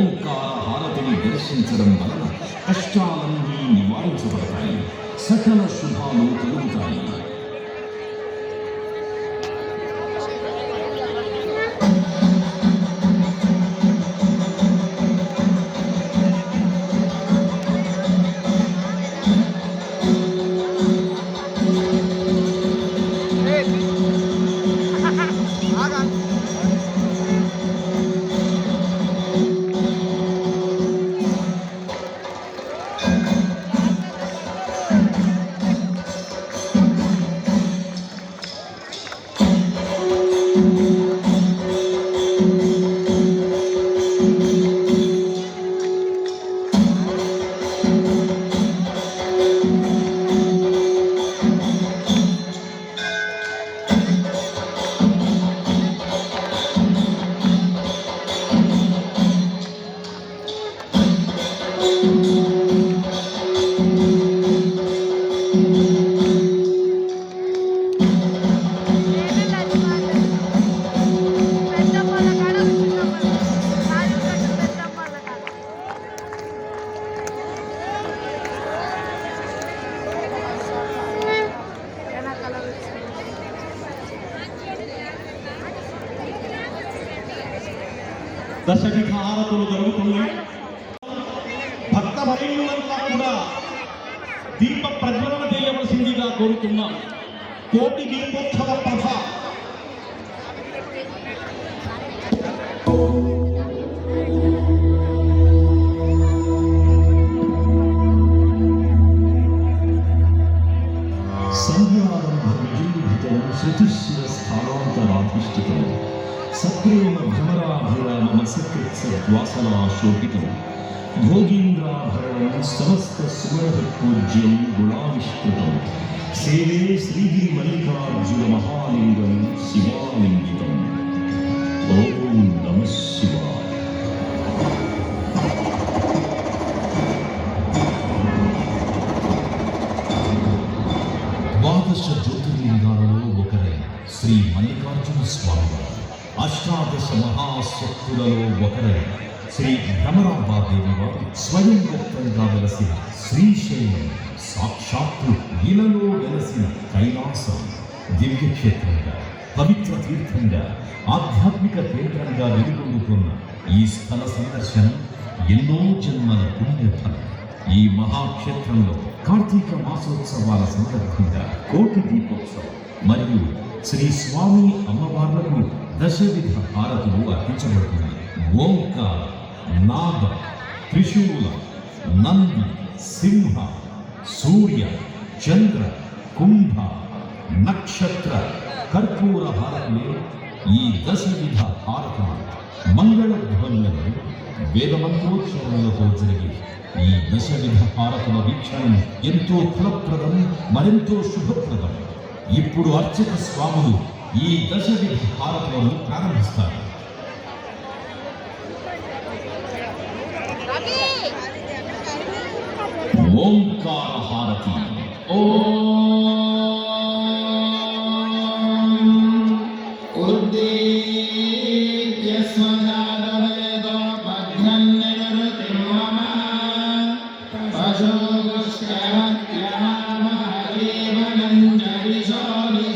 ఓంకార హారతిని దర్శించడం వలన కష్టాలన్నీ నివారించబడతాయి. సకల శుభాలు కలుగుతాయి. దశవిధ హారతులు జరుగుతున్నాయి భక్త భరేణులంతా కూడా దీప ప్రజ్వలన చేయవలసిందిగా కోరుతున్నాం కోటి దీపోత్సవ ప్రభ సంధ్యారంభ విజృంభితం శృతిశిర స్థానాంతరాధిష్ఠితం సప్రేమ భ్రమరాభిరామసకృత్సద్వాసనా శోభితం భోగీంద్రాభరణం సమస్త సుమరభూజ్యం గుణావిష్కృతం సేవే శ్రీగిరి మల్లికార్జున మహాలింగం శివాలింగితం ఓం నమ శివాయ ద్వాదశ జ్యోతిర్లింగాలలో ఒకరైన శ్రీ మల్లికార్జున స్వామి వారు అష్టాదశ మహాశక్తులలో ఒకరైన శ్రీ భ్రమరాంబాదేవి వారు స్వయం వ్యక్తంగా వెలసిన శ్రీశైలం సాక్షాత్తు ఇలలో వెలసిన కైలాసం దివ్యక్షేత్రంగా పవిత్ర తీర్థంగా ఆధ్యాత్మిక కేంద్రంగా వెలుగొందుతున్న ఈ స్థల సందర్శనం ఎన్నో జన్మల పుణ్యఫలం. ఈ మహాక్షేత్రంలో కార్తీక మాసోత్సవాల సందర్భంగా కోటి దీపోత్సవం మరియు శ్రీ స్వామి అమ్మవార్లకు దశవిధ హారతులు అర్పించబడుతున్నాయి ఓంకార నాగ త్రిశూల నంది సింహ సూర్య చంద్ర కుంభ నక్షత్ర కర్పూర హారతులే ఈ దశవిధ హారతులు మంగళ ధ్వనులను వేదమంత్రోచ్చరణలతో జరిగే ఈ దశవిధ హారతుల వీక్షణం ఎంతో ఫలప్రదం మరెంతో శుభప్రదం ఇప్పుడు అర్చక స్వాములు ఈ దశది భారత్లను ప్రారంభిస్తారు. ఓంకార హారతి. ఓ భజోగ శ్రవ జ్ఞాన హరేవ నందరి సోని